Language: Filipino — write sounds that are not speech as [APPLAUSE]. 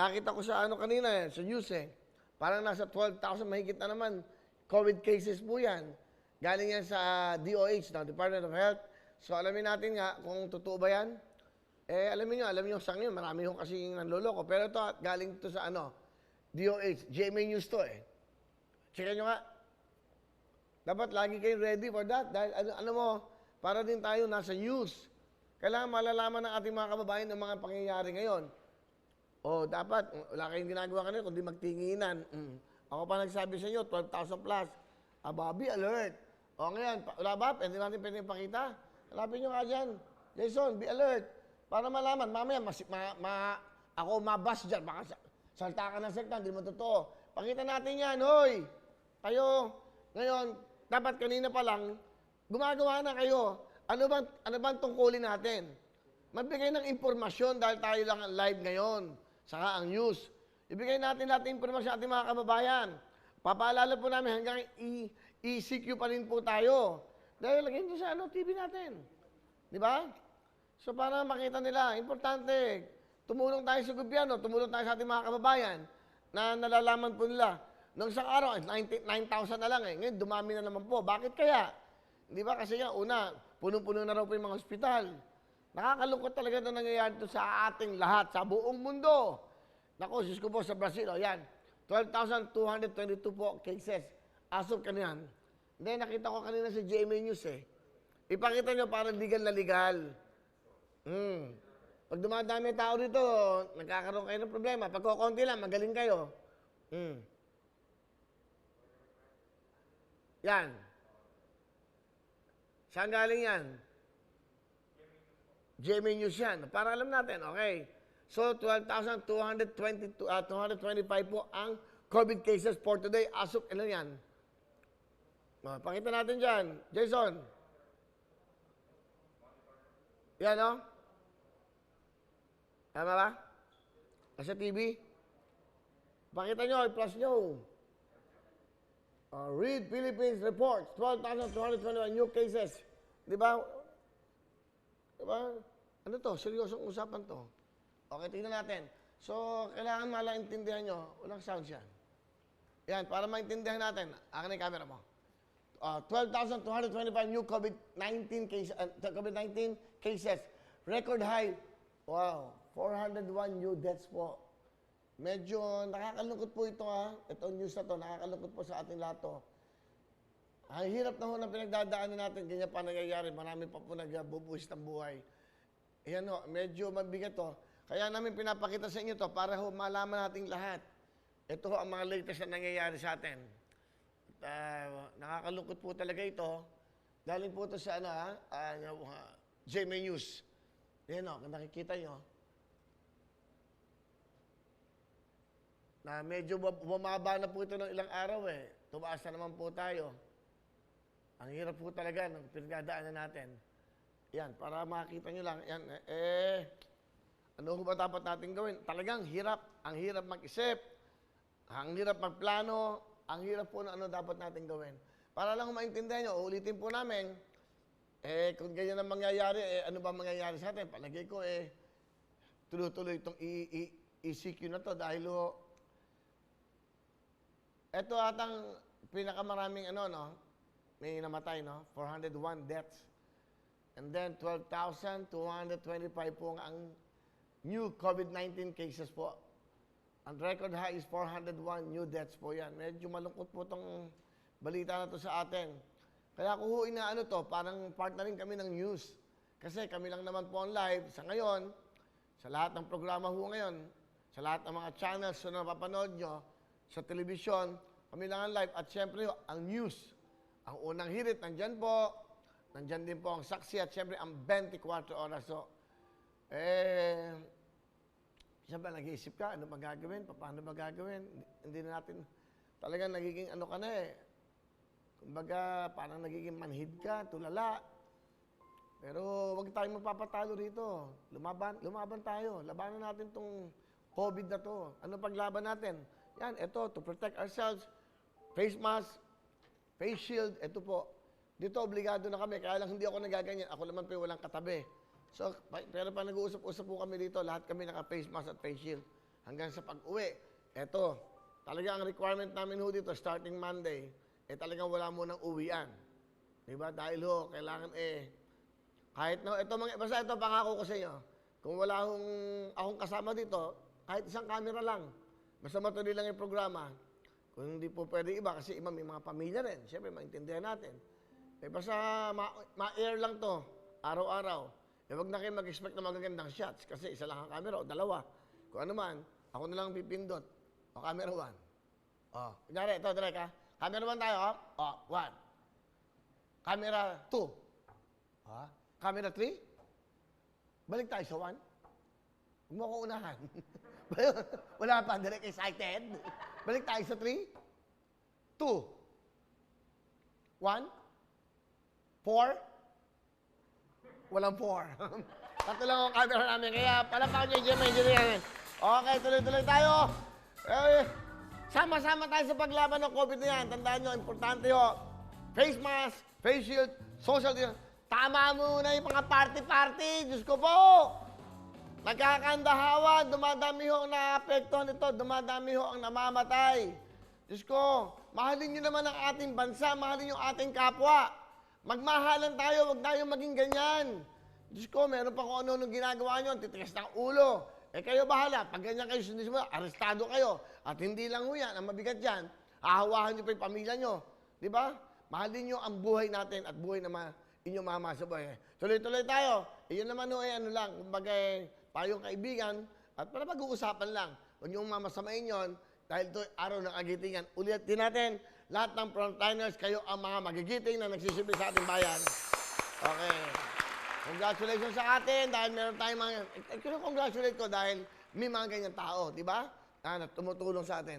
nakita ko sa ano kanina eh, sa news eh. Parang nasa 12,000 mahigit na naman COVID cases po yan. Galing yan sa DOH, na Department of Health. So alamin natin nga kung totoo ba yan. Eh, alam niyo, alam niyo sa ngayon, marami yung kasi nanloloko. Pero ito, galing to sa ano, DOH, GMA News to eh. Check nyo nga. Dapat lagi kayong ready for that. Dahil ano, ano mo, para din tayo nasa news. Kailangan malalaman ng ating mga kababayan ng mga pangyayari ngayon. O dapat, wala kayong ginagawa kanina kundi magtinginan. Mm. Ako pa nagsabi sa inyo, 12,000 plus. Aba, be alert. O ngayon, wala ba? Pwede natin pwede pakita. Hanapin nyo nga dyan. Jason, be alert. Para malaman, mamaya, mas, ma, ma- ako mabas dyan. Baka sa- salta ka ng salta, hindi mo totoo. Pakita natin yan, hoy. Kayo, ngayon, dapat kanina pa lang, gumagawa na kayo. Ano bang, ano bang tungkulin natin? Magbigay ng impormasyon dahil tayo lang ang live ngayon. Saka ang news. Ibigay natin lahat ng impormasyon sa ating mga kababayan. Papaalala po namin hanggang ECQ pa rin po tayo. Dahil lagyan nyo sa ano, TV natin. Di ba? So para makita nila, importante, tumulong tayo sa gobyerno, tumulong tayo sa ating mga kababayan na nalalaman po nila. Noong isang araw, 90 9,000 na lang eh. Ngayon, dumami na naman po. Bakit kaya? Di ba? Kasi nga, una, punong-puno na raw po yung mga ospital. Nakakalungkot talaga na nangyayari ito sa ating lahat, sa buong mundo. Nako, Diyos ko po sa Brazil, o yan. 12,222 po cases as of kanina. Hindi, nakita ko kanina sa GMA News eh. Ipakita nyo parang legal na legal. Hmm. Pag dumadami tao dito, nagkakaroon kayo ng problema. Pag kukunti lang, magaling kayo. Hmm. Yan. Saan galing yan? GMA News yan. Para alam natin, okay. So, 12,222, ah, 225 po ang COVID cases for today. As of, ano yan? Ah, pakita natin dyan. Jason. Yan, no? Tama ba? Nasa TV? Pakita nyo, i-plus nyo. Uh, read Philippines reports, 12,221 new cases. Di ba? Di ba? Ano to? Seryosong usapan to. Okay, tingnan natin. So, kailangan malaintindihan nyo. Walang sounds yan. Yan, para maintindihan natin. Akin na yung camera mo. Uh, 12,225 new COVID-19 cases. uh, COVID-19 cases. Record high. Wow. 401 new deaths po. Medyo nakakalungkot po ito ha. Ito news na to, nakakalungkot po sa ating lahat to. Ang hirap na ho ng pinagdadaanan natin, ganyan pa nangyayari. Marami pa po nagbubuhis ng buhay. Ayan ho, medyo mabigat to. Kaya namin pinapakita sa inyo to para ho malaman nating lahat. Ito ho ang mga latest na nangyayari sa atin. At, ah, nakakalungkot po talaga ito. Galing po ito sa ano ha, ah, uh, GMA News. Ayan o, nakikita nyo. na medyo bumaba na po ito ng ilang araw eh. Tumaas na naman po tayo. Ang hirap po talaga ng pinagdadaanan natin. Yan, para makita nyo lang. Yan, eh, ano ba dapat natin gawin? Talagang hirap. Ang hirap mag-isip. Ang hirap magplano. Ang hirap po na ano dapat natin gawin. Para lang maintindihan nyo, ulitin po namin, eh, kung ganyan ang mangyayari, eh, ano ba mangyayari sa atin? Palagay ko, eh, tuloy-tuloy itong ECQ na to dahil ho, ito atang pinakamaraming ano, no? May namatay, no? 401 deaths. And then 12,225 po ang new COVID-19 cases po. Ang record high is 401 new deaths po yan. Medyo malungkot po itong balita na to sa atin. Kaya kung ho inaano to, parang part na rin kami ng news. Kasi kami lang naman po on live. Sa ngayon, sa lahat ng programa ho ngayon, sa lahat ng mga channels na napapanood nyo, sa telebisyon, kami lang ang live. At syempre, ang news. Ang unang hirit, nandyan po. Nandyan din po ang saksi at syempre ang 24 oras. So, eh, Siyempre, nag-iisip ka, ano ba Paano ba hindi na natin, talagang nagiging ano ka na eh. Kumbaga, parang nagiging manhid ka, tulala. Pero wag tayong magpapatalo rito. Lumaban, lumaban tayo. Labanan natin tong COVID na to. Ano paglaban natin? Yan, ito, to protect ourselves, face mask, face shield, ito po. Dito, obligado na kami. Kaya lang hindi ako nagaganyan. Ako naman po walang katabi. So, pero pa nag-uusap-usap po kami dito, lahat kami naka-face mask at face shield. hanggang sa pag-uwi. Eto, talaga ang requirement namin ho dito, starting Monday, eh talagang wala mo ng uwian. Di ba? Dahil ho, kailangan eh, kahit na, ito mga, basta ito pangako ko sa inyo, kung wala hong, akong kasama dito, kahit isang camera lang, basta matuloy lang yung programa, kung hindi po pwede iba, kasi iba may mga pamilya rin, siyempre maintindihan natin. Eh basta ma- ma-air lang to, araw-araw. Eh wag na kayo mag-expect na magagandang shots, kasi isa lang ang camera o dalawa. Kung ano man, ako na lang pipindot. O camera one. O, kunyari, ito, direct ha. Camera one tayo, ha? O, one. Camera two. Ha? Camera 3? Balik tayo sa 1. Huwag mo ako unahan. [LAUGHS] Wala pa, direct excited. Balik tayo sa 3. 2. 1. 4. Walang 4. [LAUGHS] Tatlo lang ang camera namin. Kaya palapakan niyo yung engineering. Okay, tuloy-tuloy tayo. Eh, sama-sama tayo sa paglaban ng COVID na yan. Tandaan nyo, importante ho. Face mask, face shield, social distance. Tama muna yung mga party-party. Diyos ko po. Nagkakandahawan, dumadami ho ang naapektuhan nito, dumadami ho ang namamatay. Diyos ko, mahalin niyo naman ang ating bansa, mahalin yung ating kapwa. Magmahalan tayo, wag tayo maging ganyan. Diyos ko, meron pa kung ano-ano ginagawa nyo, titigas ng ulo. Eh kayo bahala, pag ganyan kayo mo, arestado kayo. At hindi lang ho yan, ang mabigat yan, ahawahan nyo pa yung pamilya nyo. Di ba? Mahalin nyo ang buhay natin at buhay naman inyong mama sa buhay. Tuloy-tuloy tayo. Iyon naman ho, eh, ano lang, kumbaga, eh, payong kaibigan, at para pag-uusapan lang. Huwag niyong mamasamain yon dahil ito araw ng agitingan. Ulitin natin, lahat ng frontliners, kayo ang mga magigiting na nagsisilbi sa ating bayan. Okay. Congratulations sa atin dahil meron tayong mga... Eh, congratulate ko dahil may mga ganyan tao, di ba? Na tumutulong sa atin.